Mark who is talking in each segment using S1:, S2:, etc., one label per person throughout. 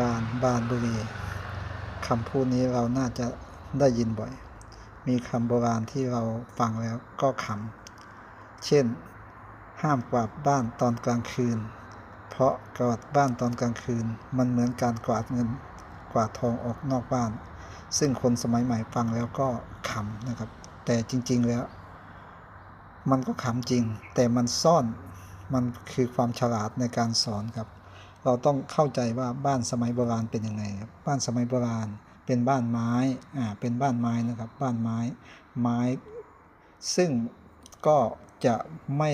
S1: ราณบานบุรีคำพูดนี้เราน่าจะได้ยินบ่อย มีคำโบราณที่เราฟังแล้วก็ขำเช่น ห้ามกวาดบ้านตอนกลางคืน เพราะกวาดบ้านตอนกลางคืน มันเหมือนการกวาดเงินกวาดทองออกนอกบ้าน ซึ่งคนสมัยใหม่ฟังแล้วก็ขำนะครับ แต่จริง ๆแล้ว มันก็ขำจริง แต่มันซ่อนมันคือความฉลาดในการสอนครับ เราต้องเข้าใจว่าบ้านสมัยโบราณเป็นยังไงครับบ้านสมัยโบราณเป็นบ้านไม้อ่าเป็นบ้านไม้นะครับ บ้านไม้ไม้ ซึ่งก็จะไม่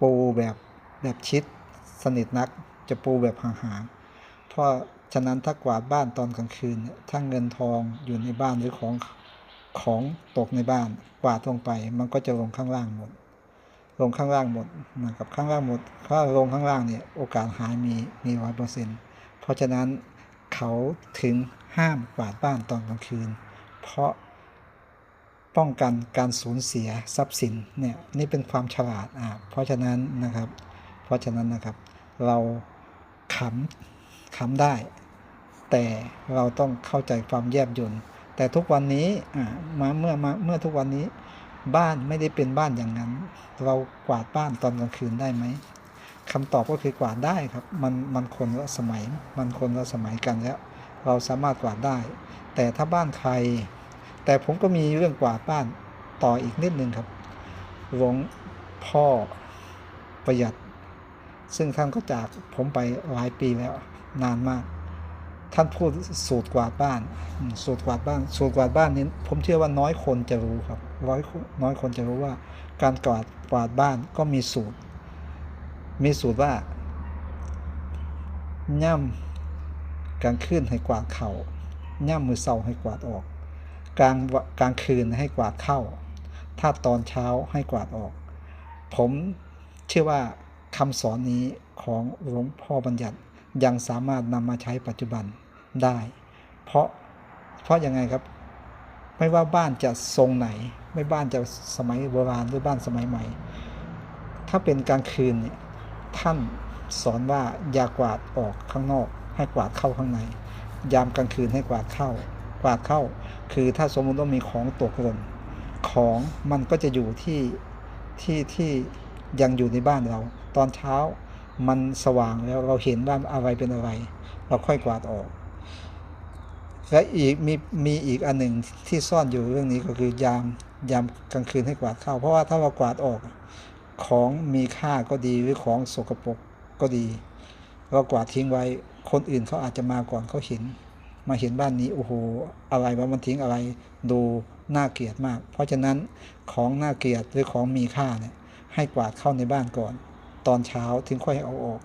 S1: ปูแบบแบบชิดสนิทนักจะปูแบบห่างๆเพราะฉะนั้นถ้ากวาดบ้านตอนกลางคืนถ้าเงินทองอยู่ในบ้านหรือของของตกในบ้านกวาดลงไป มันก็จะลงข้างล่างหมด ลงข้างล่างหมดนะครับข้างล่างหมดถ้าลงข้างล่างเนี่ยโอกาสหายมีมีร้อยเปอร์เซ็นต์เพราะฉะนั้นเขาถึงห้ามกวาดบ้านตอนกลางคืน เพราะป้องกันการสูญเสียทรัพย์สินเนี่ยนี่เป็นความฉลาดอ่าเพราะฉะนั้นนะครับ เพราะฉะนั้นนะครับ เราขำขำได้ แต่เราต้องเข้าใจความแยบยลแต่ทุกวันนี้อ่ามาเมื่อมาเมื่อทุกวันนี้ บ้านไม่ได้เป็นบ้านอย่างนั้น เรากวาดบ้านตอนกลางคืนได้ไหมคำตอบก็คือกวาดได้ครับ มันมันคนละสมัย มันคนละสมัยกันแล้ว เราสามารถกวาดได้ แต่ถ้าบ้านใคร แต่ผมก็มีเรื่องกวาดบ้านต่ออีกนิดนึงครับหลวงพ่อประหยัด ซึ่งท่านก็จากผมไปหลายปีแล้วนานมาก ท่านพูดสูตรกวาดบ้าน สูตรกวาดบ้าน สูตรกวาดบ้านนี้ผมเชื่อว่าน้อยคนจะรู้ครับ ร้อยน้อยคนจะรู้ว่า การกวาดกวาดบ้านก็มีสูตร มีสูตรว่าย่ำกลางคืนให้กวาดเข่าย่ำมือเสาให้กวาดออก กลางกลางคืนให้กวาดเข้า ถ้าตอนเช้าให้กวาดออก ผมเชื่อว่าคำสอนนี้ของหลวงพ่อบัญญัติยังสามารถนำมาใช้ปัจจุบันได้ เพราะเพราะยังไงครับ ไม่ว่าบ้านจะทรงไหน ไม่บ้านจะสมัยโบราณหรือบ้านสมัยใหม่ ถ้าเป็นกลางคืนเนี่ยท่านสอนว่าอย่ากวาดออกข้างนอก ให้กวาดเข้าข้างใน ยามกลางคืนให้กวาดเข้า กวาดเข้า คือถ้าสมมติว่ามีของตกหล่นของมันก็จะอยู่ที่ที่ที่ยังอยู่ในบ้านเรา ตอนเช้ามันสว่างแล้วเราเห็นว่าอะไรเป็นอะไร เราค่อยกวาดออก และอีกมีมีอีกอันหนึ่งที่ซ่อนอยู่เรื่องนี้ก็คือยาม ยามกลางคืนให้กวาดเข้า เพราะว่าถ้าเรากวาดออกของมีค่าก็ดีหรือของสกปรกก็ดีเรากวาดทิ้งไว้คนอื่นเขาอาจจะมาก่อนเขาเห็น มาเห็นบ้านนี้โอ้โหอะไรว่ามันทิ้งอะไรดูน่าเกลียดมาก เพราะฉะนั้นของน่าเกลียดหรือของมีค่าเนี่ยให้กวาดเข้าในบ้านก่อน ตอนเช้าถึงค่อยเอาออก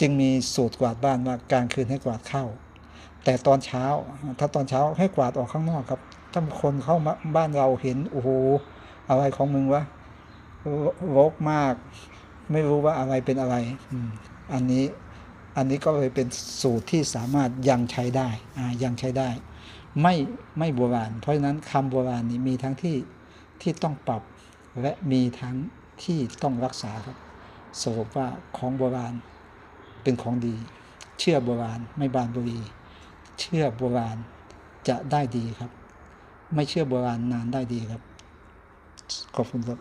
S1: จึงมีสูตรกวาดบ้านว่ากลางคืนให้กวาดเข้า แต่ตอนเช้า ถ้าตอนเช้าให้กวาดออกข้างนอกครับ ถ้าคนเข้ามาบ้านเราเห็นโอ้โหอะไรของมึงวะรกมาก ไม่รู้ว่าอะไรเป็นอะไรอันนี้อันนี้ก็เลยเป็นสูตรที่สามารถยังใช้ได้ยังใช้ได้ ไม่ไม่โบราณ เพราะฉะนั้นคำโบราณนี้มีทั้งที่ที่ต้องปรับและมีทั้งที่ต้องรักษาครับสรุปว่าของโบราณเป็นของดี เชื่อโบราณไม่บานบุรี เชื่อโบราณจะได้ดีครับ ไม่เชื่อโบราณนานได้ดีครับ ขอบคุณครับ